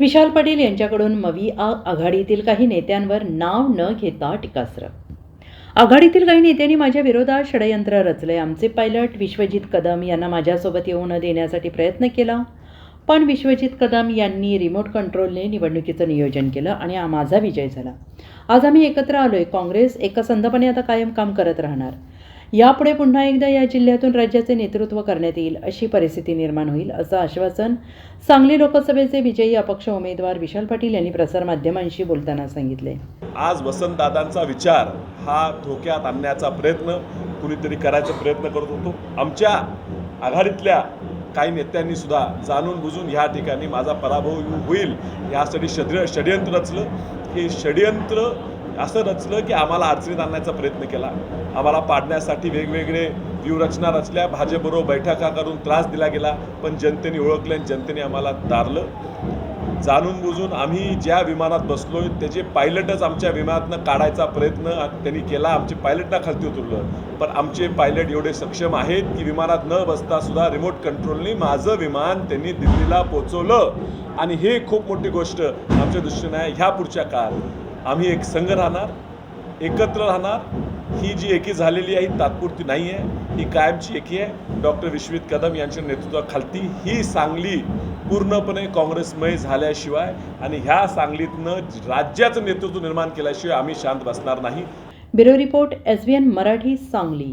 विशाल पाटील यांच्याकडून मवी आ आघाडीतील काही नेत्यांवर नाव न घेता टीकास्त्र. आघाडीतील काही नेत्यांनी माझ्या विरोधात षडयंत्र रचले. आमचे पायलट विश्वजित कदम यांना माझ्यासोबत येऊ न देण्यासाठी प्रयत्न केला. पण विश्वजित कदम यांनी रिमोट कंट्रोलने निवडणुकीचं नियोजन केलं आणि माझा विजय झाला. आज आम्ही एकत्र आलोय. काँग्रेस एकसंधपणे आता कायम काम करत राहणार. यापुढे पुन्हा एकदा या जिल्ह्यातून राज्याचे नेतृत्व करण्यात येईल अशी परिस्थिती निर्माण होईल असं आश्वासन सांगली लोकसभेचे विजयी अपक्ष उमेदवार विशाल पाटील यांनी प्रसारमाध्यमांशी बोलताना सांगितले. आज वसंतदादांचा विचार हा धोक्यात आणण्याचा प्रयत्न कुणीतरी करायचा प्रयत्न करत होतो. आमच्या आघाडीतल्या काही नेत्यांनी सुद्धा जाणून बुजून ह्या ठिकाणी माझा पराभव होईल यासाठी षड्य षडयंत्र रचलं. हे षडयंत्र असं रचलं की आम्हाला अडचणीत आणण्याचा प्रयत्न केला. आम्हाला पाडण्यासाठी वेगवेगळे व्यूहरचना रचल्या. भाजपबरोबर बैठका करून त्रास दिला गेला पण जनतेने ओळखले आणि जनतेने आम्हाला तारलं. जाणून बुजून आम्ही ज्या विमानात बसलोय त्याचे पायलटच आमच्या विमानातनं काढायचा प्रयत्न त्यांनी केला आमचे पायलटना खालती उतरलं. पण आमचे पायलट एवढे सक्षम आहेत की विमानात न बसता सुद्धा रिमोट कंट्रोलने माझं विमान त्यांनी दिल्लीला पोचवलं आणि हे खूप मोठी गोष्ट आमच्या दृष्टीने आहे. ह्या पुढच्या काळात. आम्ही एक संघ राहणार एकत्र राहणार. ही जी एकी झालेली आहे ही तात्पुरती नाही आहे. ही कायमची एकी आहे. डॉक्टर विश्वित कदम यांच्या नेतृत्वाखालती ही सांगली पूर्णपणे काँग्रेसमय झाल्याशिवाय आणि ह्या सांगलीतनं राज्याचं नेतृत्व निर्माण केल्याशिवाय आम्ही शांत बसणार नाही. Bureau report S Marathi Sangli.